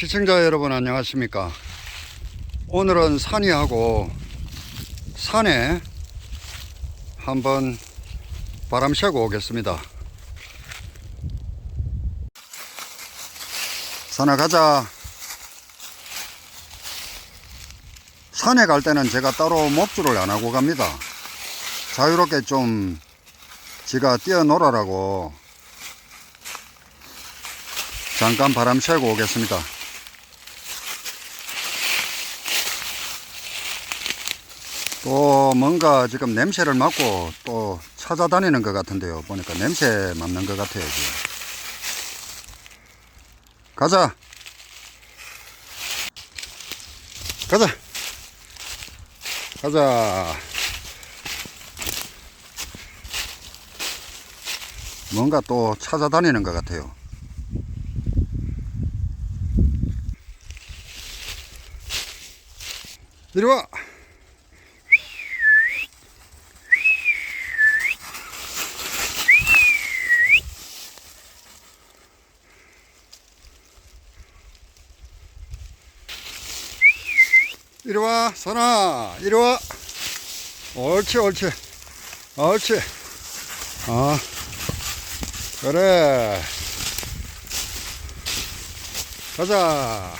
시청자 여러분 안녕하십니까? 오늘은 산이하고 산에 한번 바람 쐬고 오겠습니다. 산아 가자. 산에 갈 때는 제가 따로 목줄을 안 하고 갑니다. 자유롭게 좀 지가 뛰어놀아라고 잠깐 바람 쐬고 오겠습니다. 또 뭔가 지금 냄새를 맡고 또 찾아다니는 것 같은데요. 보니까 냄새 맡는 것 같아요. 지금. 가자. 가자. 가자. 뭔가 또 찾아다니는 것 같아요. 이리 와. 이리 와, 선아. 이리 와. 옳지, 옳지. 옳지. 어. 그래. 가자.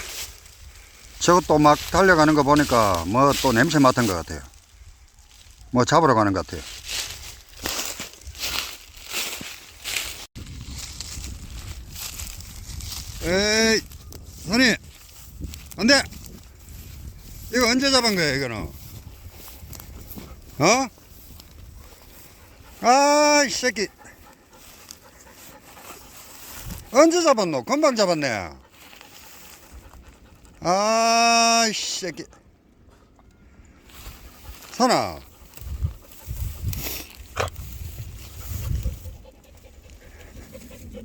저것도 막 달려가는 거 보니까 뭐 또 냄새 맡은 것 같아요. 뭐 잡으러 가는 것 같아요. 에이, 선이, 안 돼! 이거 언제 잡은 거야, 이거는? 어? 아, 이 새끼. 언제 잡았노? 금방 잡았네. 아, 이 새끼. 선아.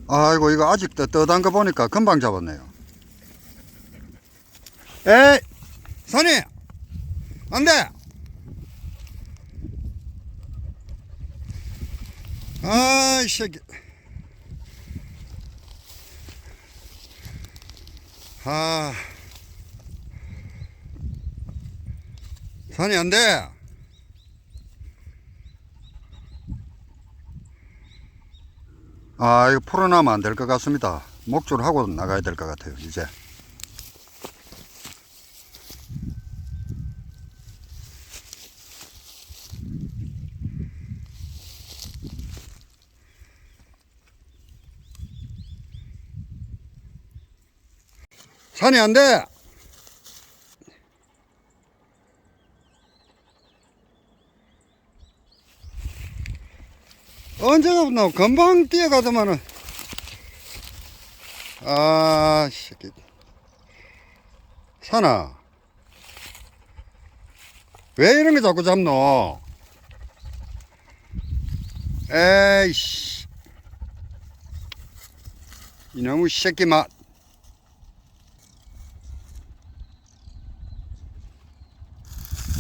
아이고, 이거 아직 떳떳한 거 보니까 금방 잡았네요. 에이! 선이! 안 돼! 아, 이 새끼. 아. 산이 안 돼. 아, 이거 풀어나면 안 될 것 같습니다. 목줄 하고 나가야 될 것 같아요, 이제. 산이 안 돼. 언제 잡노? 금방 뛰어가더만은. 아, 새끼. 산아. 왜 이런 거 자꾸 잡노? 에이씨. 이놈의 새끼 맛.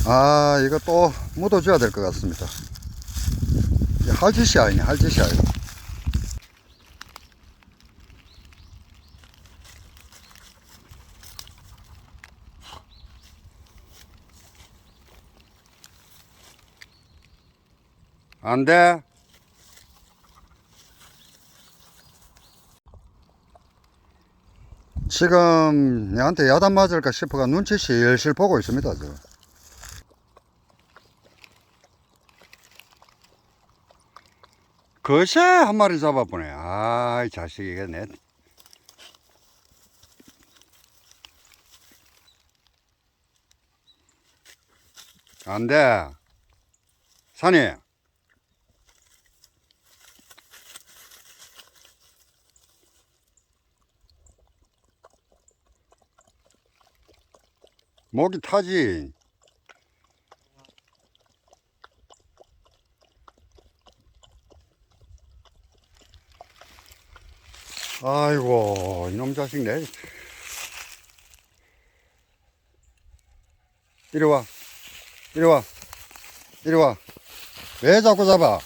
아, 이거 또 묻어줘야 될 것 같습니다. 할 짓이 아니네, 할 짓이 아니고. 안 돼. 지금 내한테 야단 맞을까 싶어가 눈치 실실 보고 있습니다, 지금. 거새 한 마리 잡아보네. 아, 이 자식이 이게 내. 안 돼. 산이. 목이 타지. 아이고 이놈 자식 내 이리 와 이리 와 이리 와왜 자꾸 잡아?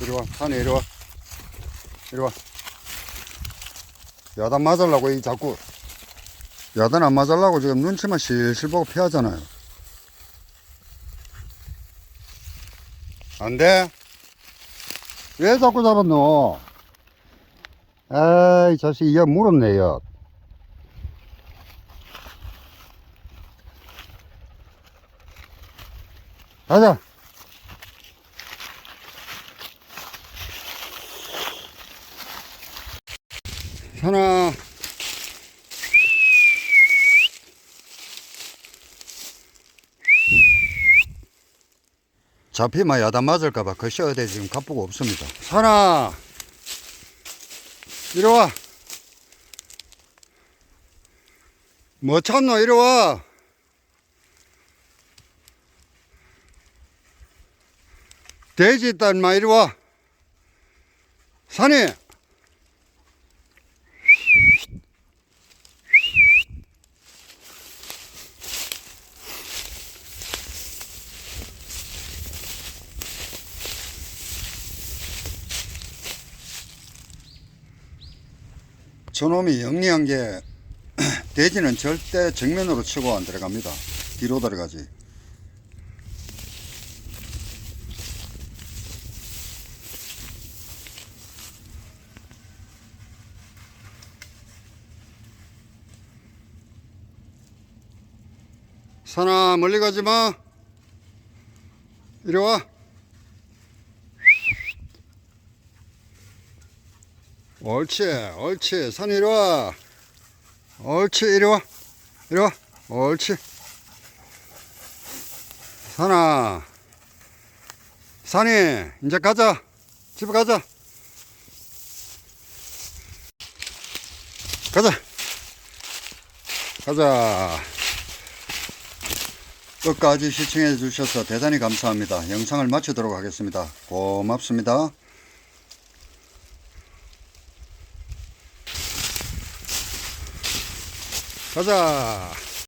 이리 와 산에 이리 와. 이리 와. 야단 맞으려고 이 자꾸 야단 안 맞으려고 지금 눈치만 실실 보고 피하잖아요. 안 돼? 왜 자꾸 잡았노? 에이, 자식, 이거 물었네, 요 가자. 산아. 잡히면 야단 맞을까봐 거셔야 돼 지금 가쁘고 없습니다. 산아. 이리 와. 뭐 찾노? 이리 와. 돼지 있다, 인마. 이리 와. 산이. 저놈이 영리한 게 돼지는 절대 정면으로 치고 안 들어갑니다. 뒤로 들어가지. 산아 멀리 가지 마. 이리 와. 옳지, 옳지. 산 이리 와. 옳지, 이리 와. 이리 와. 옳지. 산아. 산이, 이제 가자. 집에 가자. 가자. 가자. 끝까지 시청해 주셔서 대단히 감사합니다. 영상을 마치도록 하겠습니다. 고맙습니다. 가자.